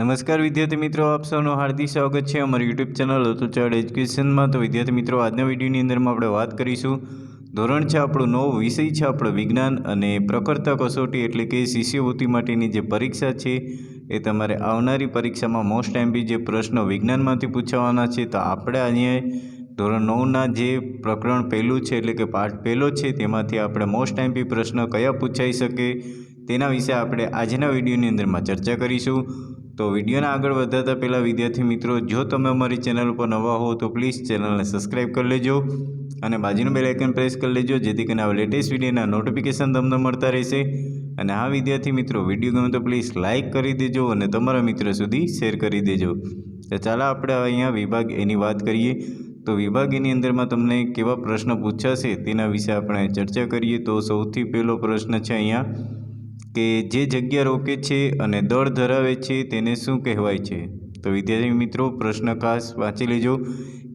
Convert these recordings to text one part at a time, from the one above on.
નમસ્કાર વિદ્યાર્થી મિત્રો, આપ સૌનું હાર્દિક સ્વાગત છે અમારી યુટ્યુબ ચેનલ હતું ચાર્ડ એજ્યુકેશનમાં. તો વિદ્યાર્થી મિત્રો, આજના વિડીયોની અંદરમાં આપણે વાત કરીશું ધોરણ છે આપણું નવો, વિષય છે આપણો વિજ્ઞાન અને પ્રખરતા કસોટી એટલે કે શિષ્યવૃત્તિ માટેની જે પરીક્ષા છે એ તમારે આવનારી પરીક્ષામાં મોસ્ટ એમપી જે પ્રશ્નો વિજ્ઞાનમાંથી પૂછાવાના છે, તો આપણે અહીંયા ધોરણ નવના જે પ્રકરણ પહેલું છે એટલે કે પાઠ પહેલો છે તેમાંથી આપણે મોસ્ટ એમપી પ્રશ્ન કયા પૂછાઈ શકે તેના વિશે આપણે આજના વિડીયોની અંદરમાં ચર્ચા કરીશું. તો વિડીયોને આગળ વધારતા પહેલાં વિદ્યાર્થી મિત્રો, જો તમે અમારી ચેનલ ઉપર નવા હો, તો પ્લીઝ ચેનલને સબસ્ક્રાઈબ કરી લેજો અને બાજુનું બેલ આઇકન પ્રેસ કરી લેજો, જેથી કરીને આવા લેટેસ્ટ વિડીયોના નોટિફિકેશન તમને મળતા રહેશે. અને આ વિદ્યાર્થી મિત્રો, વીડિયો ગમે તો પ્લીઝ લાઇક કરી દેજો અને તમારા મિત્રો સુધી શેર કરી દેજો. તો ચાલો આપણે અહીંયા વિભાગ એની વાત કરીએ. તો વિભાગ એની અંદરમાં તમને કેવા પ્રશ્ન પૂછાશે તેના વિશે આપણે ચર્ચા કરીએ. તો સૌથી પહેલો પ્રશ્ન છે અહીંયા કે જે જગ્યા રોકે છે અને દળ ધરાવે છે તેને શું કહેવાય છે? તો વિદ્યાર્થી મિત્રો પ્રશ્ન ખાસ વાંચી લેજો.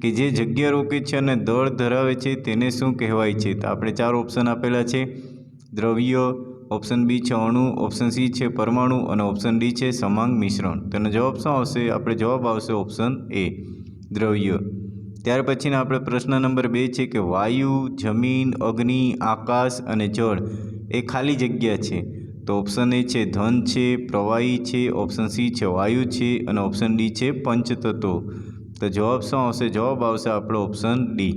કે જે જગ્યા રોકે છે અને દળ ધરાવે છે તેને શું કહેવાય છે? તો આપણે ચાર ઓપ્શન આપેલા છે. દ્રવ્ય ઓપ્શન બી છે અણુ ઓપ્શન સી છે પરમાણુ અને ઓપ્શન ડી છે સમાંગ મિશ્રણ. તેનો જવાબ શું આવશે? આપણે જવાબ આવશે ઓપ્શન એ દ્રવ્ય. ત્યાર પછીના આપણે પ્રશ્ન નંબર બે છે કે વાયુ, જમીન, અગ્નિ, આકાશ અને જળ એ ખાલી જગ્યા છે. તો ઓપ્શન એ છે ધન છે, પ્રવાહી છે ઓપ્શન સી છે વાયુ છે અને ઓપ્શન ડી છે પંચતત્વો. તો જવાબ શું આવશે? જવાબ આવશે આપણો ઓપ્શન ડી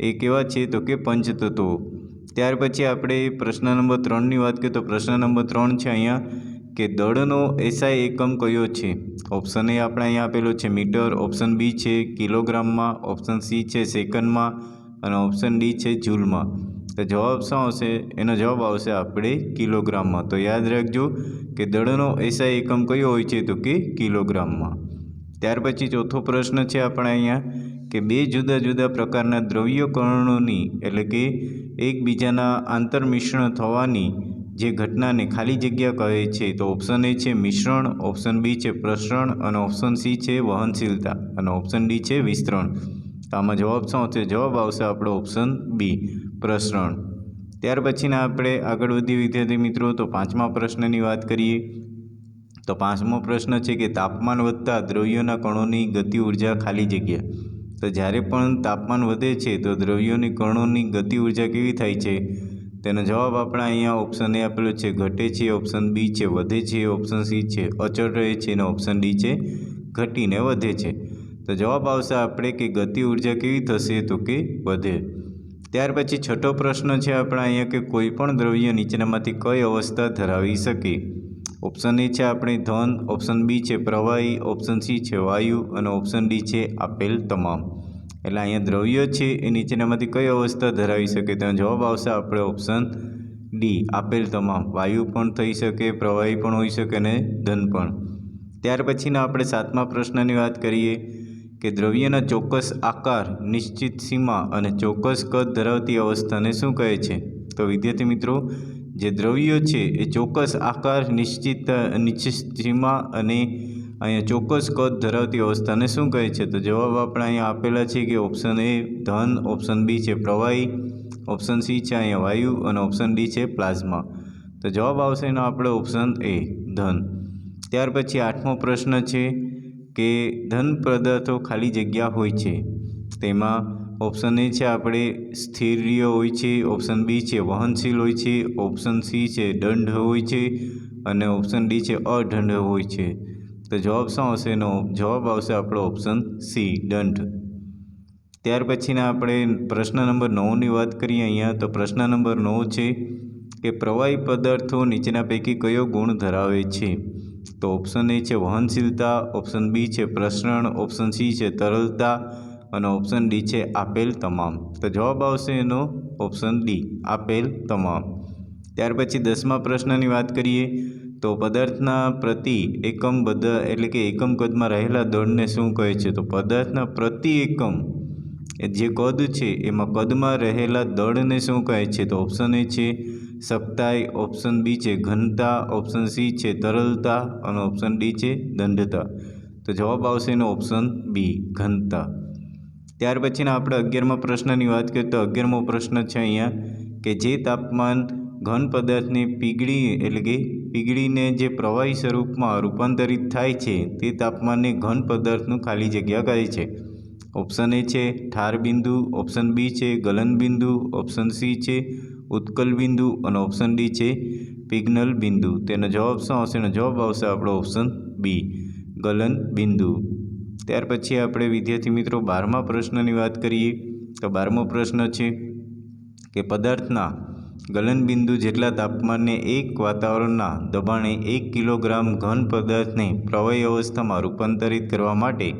એ કેવા છે? તો કે પંચતત્વો. ત્યાર પછી આપણે પ્રશ્ન નંબર ત્રણની વાત કરીએ તો પ્રશ્ન નંબર ત્રણ છે અહીંયા કે દળનો એસઆઈ એકમ કયો છે? ઓપ્શન એ આપણે અહીંયા આપેલો છે મીટર ઓપ્શન બી છે કિલોગ્રામમાં ઓપ્શન સી છે સેકન્ડમાં અને ઓપ્શન ડી છે જૂલમાં. તો જવાબ શું આવશે? એનો જવાબ આવશે આપણે કિલોગ્રામમાં. તો યાદ રાખજો કે દળનો એસઆઈ એકમ કયો હોય છે તો કે કિલોગ્રામમાં. ત્યાર પછી ચોથો પ્રશ્ન છે આપણે અહીંયા કે બે જુદા જુદા પ્રકારના દ્રવ્યકરણોની એટલે કે એકબીજાના આંતરમિશ્રણ થવાની જે ઘટનાને ખાલી જગ્યા કહે છે તો ઓપ્શન એ છે મિશ્રણ ઓપ્શન બી છે પ્રસરણ અને ઓપ્શન સી છે વહનશીલતા અને ઓપ્શન ડી છે વિસ્તરણ. તો આમાં જવાબ શું આવશે? જવાબ આવશે આપણો ઓપ્શન બી. પ્રસરણ. ત્યાર પછીના આપણે આગળ વધીએ વિદ્યાર્થી મિત્રો, તો પાંચમા પ્રશ્નની વાત કરીએ. તો પાંચમો પ્રશ્ન છે કે તાપમાન વધતા દ્રવ્યોના કણોની ગતિ ઊર્જા ખાલી જગ્યા. તો જ્યારે પણ તાપમાન વધે છે, તો દ્રવ્યોની કણોની ગતિ ઊર્જા કેવી થાય છે? તેનો જવાબ આપણે અહીંયા ઓપ્શન એ આપેલો છે, ઘટે છે ઓપ્શન બી છે, વધે છે ઓપ્શન સી છે, અચળ રહે છે અને ઓપ્શન ડી છે, ઘટીને વધે છે. તો જવાબ આવશે આપણે કે ગતિ ઊર્જા કેવી થશે તો કે વધે. ત્યાર પછી છઠ્ઠો પ્રશ્ન છે, આપણે અહીંયા કે કોઈ પણ દ્રવ્ય નીચેનામાંથી કઈ અવસ્થા ધરાવી શકે? ઓપ્શન એ છે આપણે ધન ઓપ્શન બી છે પ્રવાહી ઓપ્શન સી છે વાયુ અને ઓપ્શન ડી છે આપેલ તમામ. એટલે અહીંયા દ્રવ્ય છે એ નીચેનામાંથી કઈ અવસ્થા ધરાવી શકે? તેનો જવાબ આવશે આપણે ઓપ્શન ડી આપેલ તમામ. વાયુ પણ થઈ શકે, પ્રવાહી પણ હોઈ શકે અને ધન પણ. ત્યાર પછીના આપણે સાતમા પ્રશ્નની વાત કરીએ. કે દ્રવ્યના ચોક્કસ આકાર, નિશ્ચિત સીમા અને ચોક્કસ કદ ધરાવતી અવસ્થાને શું કહે છે? તો વિદ્યાર્થી મિત્રો, જે દ્રવ્યો છે એ ચોક્કસ આકાર, નિશ્ચિત નિશ્ચિત સીમા અને અહીંયા ચોક્કસ કદ ધરાવતી અવસ્થાને શું કહે છે? તો જવાબ આપણે અહીંયા આપેલા છે કે ઓપ્શન એ ધન, ઓપ્શન બી છે પ્રવાહી, ઓપ્શન સી છે અહીંયા વાયુ અને ઓપ્શન ડી છે પ્લાઝમા. તો જવાબ આવશે એનો આપણે ઓપ્શન એ, ધન. ત્યાર પછી આઠમો પ્રશ્ન છે કે ધન પદાર્થો ખાલી જગ્યા હોય છે. તેમાં ઓપ્શન એ છે આપણે સ્થિર્ય હોય છે ઓપ્શન બી છે વહનશીલ હોય છે ઓપ્શન સી છે દંડ હોય છે અને ઓપ્શન ડી છે અદંડ હોય છે. તો જવાબ શું આવશે એનો? જવાબ આવશે આપણો ઓપ્શન સી દંડ ત્યાર પછીના આપણે પ્રશ્ન નંબર નવની વાત કરીએ અહીંયા. તો પ્રશ્ન નંબર નવ છે કે પ્રવાહી પદાર્થો નીચેના પૈકી કયો ગુણ ધરાવે છે? તો ઓપ્શન એ છે વહનશીલતા ઓપ્શન બી છે પ્રસરણ ઓપ્શન સી છે તરલતા અને ઓપ્શન ડી છે આપેલ તમામ. તો જવાબ આવશે એનો ઓપ્શન ડી આપેલ તમામ. ત્યાર પછી દસમા પ્રશ્નની વાત કરીએ, તો પદાર્થના પ્રતિ એકમ બધા, એટલે કે એકમ કદમાં રહેલા દળને શું કહે છે? તો પદાર્થના પ્રતિ એકમ જે કદ છે, એમાં કદમાં રહેલા દળને શું કહે છે? તો ઓપ્શન એ છે સખ્તાઈ ઓપ્શન બી છે ઘનતા, ઓપ્શન સી છે તરલતા અને ઓપ્શન ડી છે દંડતા. તો જવાબ આવશે એનો ઓપ્શન બી, ઘનતા. ત્યાર પછીના આપણે અગિયારમા પ્રશ્નની વાત કરીએ તો અગિયારમો પ્રશ્ન છે અહીંયા કે જે તાપમાન ઘન પદાર્થને પીગળી એટલે કે પીગળીને જે પ્રવાહી સ્વરૂપમાં રૂપાંતરિત થાય છે તે તાપમાનને ઘન પદાર્થનું ખાલી જગ્યા કહે છે. ઓપ્શન એ છે ઠાર બિંદુ, ઓપ્શન બી છે ગલન બિંદુ ઓપ્શન સી છે ઉત્કલ બિંદુ અને ઓપ્શન ડી છે. પિગ્નલ બિંદુ. તેનો જવાબ શું આવશે? એનો જવાબ આવશે આપણો ઓપ્શન બી ગલન બિંદુ. ત્યાર પછી આપણે વિદ્યાર્થી મિત્રો બારમા પ્રશ્નની વાત કરીએ. તો બારમો પ્રશ્ન છે કે પદાર્થના ગલન બિંદુ જેટલા તાપમાને એક વાતાવરણના દબાણે એક કિલોગ્રામ ઘન પદાર્થને પ્રવાહી અવસ્થામાં રૂપાંતરિત કરવા માટે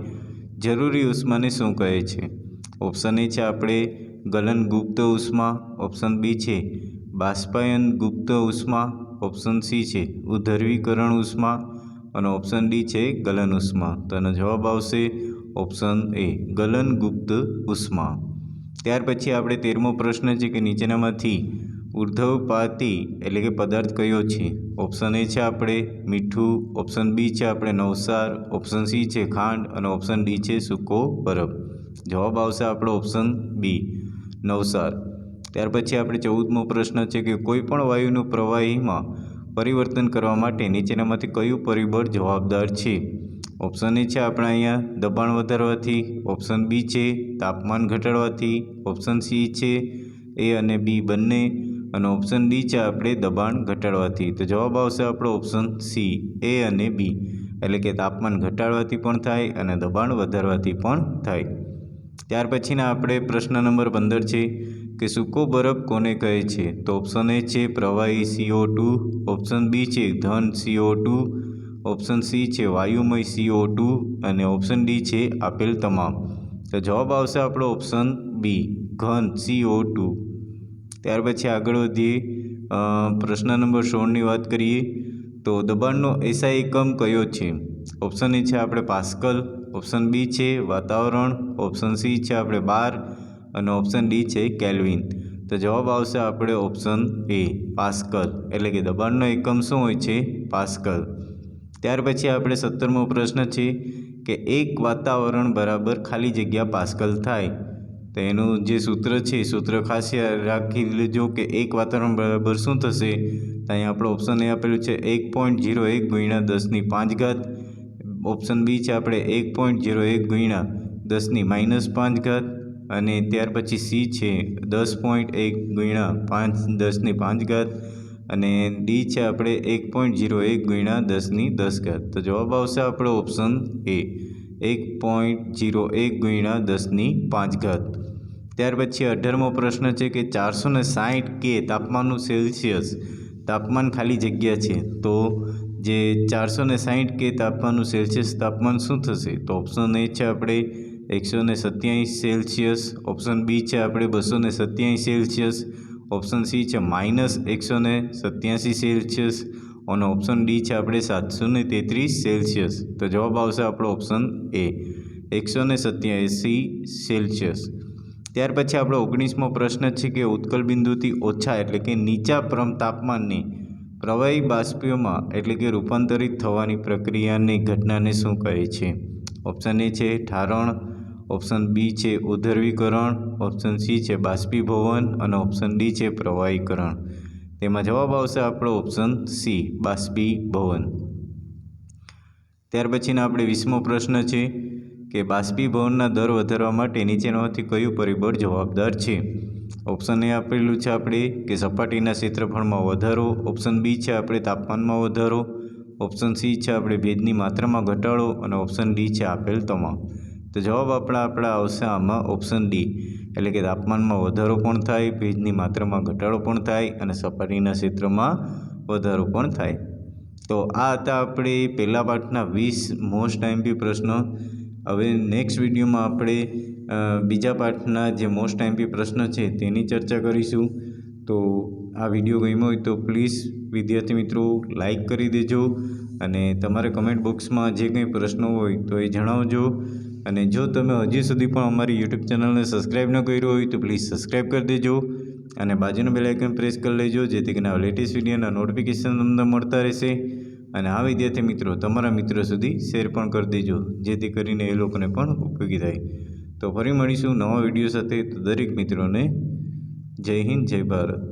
જરૂરી ઉષ્માને શું કહે છે? ઓપ્શન એ છે આપણે ગલન ગુપ્ત ઉષ્મા ઓપ્શન બી છે. બાષ્પાયન ગુપ્ત ઉષ્મા ઓપ્શન સી છે. ઉધર્વીકરણ ઉષ્મા અને ઓપ્શન ડી છે ગલન ઉષ્મા. તો એનો જવાબ આવશે ઓપ્શન એ ગલન ગુપ્ત ઉષ્મા. ત્યાર પછી આપણે તેરમો પ્રશ્ન છે કે નીચેનામાંથી ઉર્ધ્વપાતી એટલે કે પદાર્થ કયો છે? ઓપ્શન એ છે આપણે મીઠું ઓપ્શન બી છે આપણે નવસાર ઓપ્શન સી છે ખાંડ અને ઓપ્શન ડી છે સૂકો બરફ. જવાબ આવશે આપણો ઓપ્શન બી નવસાર ત્યાર પછી આપણે ચૌદમો પ્રશ્ન છે કે કોઈપણ વાયુનું પ્રવાહીમાં પરિવર્તન કરવા માટે નીચેનામાંથી કયું પરિબળ જવાબદાર છે? ઓપ્શન એ છે આપણે અહીંયા દબાણ વધારવાથી ઓપ્શન બી છે તાપમાન ઘટાડવાથી ઓપ્શન સી છે એ અને બી બંને, અને ઓપ્શન ડી છે આપણે દબાણ ઘટાડવાથી. તો જવાબ આવશે આપણો ઓપ્શન સી, એ અને બી. એટલે કે તાપમાન ઘટાડવાથી પણ થાય અને દબાણ વધારવાથી પણ થાય. ત્યાર પછીના આપણે પ્રશ્ન નંબર પંદર છે કે સૂકો બરફ કોને કહે છે? તો ઓપ્શન એ છે પ્રવાહી સીઓ ટુ ઓપ્શન બી છે ધન સીઓ ટુ ઓપ્શન સી છે વાયુમય સીઓ ટુ અને ઓપ્શન ડી છે આપેલ તમામ. તો જવાબ આવશે આપણો ઓપ્શન બી ઘન સીઓ ટુ ત્યાર પછી આગળ વધીએ. પ્રશ્ન નંબર સોળની વાત કરીએ. તો દબાણનો એસઆઈ એકમ કયો છે? ઓપ્શન એ છે આપણે પાસ્કલ ઓપ્શન બી છે વાતાવરણ, ઓપ્શન સી છે આપણે બાર અને ઓપ્શન ડી છે કેલ્વિન. તો જવાબ આવશે આપણે ઓપ્શન એ, પાસ્કલ. એટલે કે દબાણનો એકમ શું હોય છે? પાસ્કલ. ત્યાર પછી આપણે સત્તરમો પ્રશ્ન છે કે એક વાતાવરણ બરાબર ખાલી જગ્યા પાસ્કલ થાય. તો એનું જે સૂત્ર છે, સૂત્ર ખાસ રાખી લેજો કે એક વાતાવરણ બરાબર શું થશે? તો અહીંયા આપણો ઓપ્શન એ આપેલું છે એક પોઈન્ટ જીરો એક ગુણ્યા દસની પાંચ ઘાત. ઓપ્શન બી છે આપણે એક પોઈન્ટ ઝીરો એક ગુણ્યા દસની માઇનસ પાંચ ઘાત અને ત્યાર પછી સી છે દસ પોઈન્ટ એક ગુણ્યા પાંચ દસની પાંચ ઘાત અને ડી છે આપણે એક પોઈન્ટ જીરો એક ગુણ્યા દસની દસ ઘાત. તો જવાબ આવશે આપણો ઓપ્શન એ, એક પોઈન્ટ જીરો એક ગુણ્યા દસની પાંચ ઘાત. ત્યાર પછી અઢારમો પ્રશ્ન છે કે ચારસો ને સાઠ કે તાપમાનનું સેલ્સિયસ તાપમાન ખાલી જગ્યા છે તો જે ચારસો ને સાઠ કે તાપમાનનું સેલ્સિયસ તાપમાન શું થશે? તો ઓપ્શન એ છે આપણે એકસો ને સત્યાવીસ સેલ્સિયસ, ઓપ્શન બી છે આપણે બસો ને સત્યાવીસ સેલ્સિયસ, ઓપ્શન સી છે માઇનસ એકસો ને સત્યાસી સેલ્સિયસ અને ઓપ્શન ડી છે આપણે સાતસો ને તેત્રીસ સેલ્સિયસ. તો જવાબ આવશે આપણો ઓપ્શન એ એકસો ને સત્યાસી સેલ્સિયસ. ત્યાર પછી આપણો ઓગણીસમો પ્રશ્ન છે કે ઉત્કલ બિંદુથી ઓછા એટલે કે નીચા પરમ તાપમાનની પ્રવાહી બાષ્પીઓમાં એટલે કે રૂપાંતરિત થવાની પ્રક્રિયાની ઘટનાને શું કહે છે? ઓપ્શન એ છે ઠારણ ઓપ્શન બી છે ઉદ્ધર્વીકરણ ઓપ્શન સી છે બાષ્પીભવન અને ઓપ્શન ડી છે પ્રવાહીકરણ. તેમાં જવાબ આવશે આપણો ઓપ્શન સી બાષ્પીભવન. ત્યાર પછીના આપણે વીસમો પ્રશ્ન છે કે બાષ્પીભવનના દર વધારવા માટે નીચેનામાંથી કયું પરિબળ જવાબદાર છે? ઓપ્શન એ આપેલું છે આપણે કે સપાટીના ક્ષેત્રફળમાં વધારો. ઓપ્શન બી છે આપણે તાપમાનમાં વધારો. ઓપ્શન સી છે આપણે ભેજની માત્રામાં ઘટાડો અને ઓપ્શન ડી છે આપેલ તમામ. તો જવાબ આપણા આપણા આવશે આમાં ઓપ્શન ડી એટલે કે તાપમાનમાં વધારો પણ થાય, ભેજની માત્રામાં ઘટાડો પણ થાય અને સપાટીના ક્ષેત્રમાં વધારો પણ થાય. તો આ હતા આપણે પહેલા પાઠના વીસ મોસ્ટ આઈમ્પી પ્રશ્નો. હવે નેક્સ્ટ વિડીયોમાં આપણે બીજા પાઠના જે મોસ્ટ આઈમ્પી પ્રશ્ન છે તેની ચર્ચા કરીશું. તો આ વીડિયો ગમ્યો હોય તો પ્લીઝ વિદ્યાર્થી મિત્રો લાઈક કરી દેજો અને તમારે કમેન્ટ બોક્સમાં જે કંઈ પ્રશ્નો હોય તો એ જણાવજો. અને જો તમે હજી સુધી પણ અમારી યુટ્યુબ ચેનલને સબસ્ક્રાઈબ ન કર્યું હોય તો પ્લીઝ સબસ્ક્રાઈબ કરી દેજો અને બાજુનું બેલાઇકન પ્રેસ કરી લેજો, જેથી કરીને લેટેસ્ટ વિડીયોના નોટિફિકેશન તમને મળતા રહેશે. અને આ વિદ્યાર્થી મિત્રો, તમારા મિત્રો સુધી શેર પણ કરી દેજો, જેથી કરીને એ લોકોને પણ ઉપયોગી થાય. તો ફરી મળીશું નવા વીડિયો સાથે. તો દરેક મિત્રોને જય હિન્દ, જય ભારત.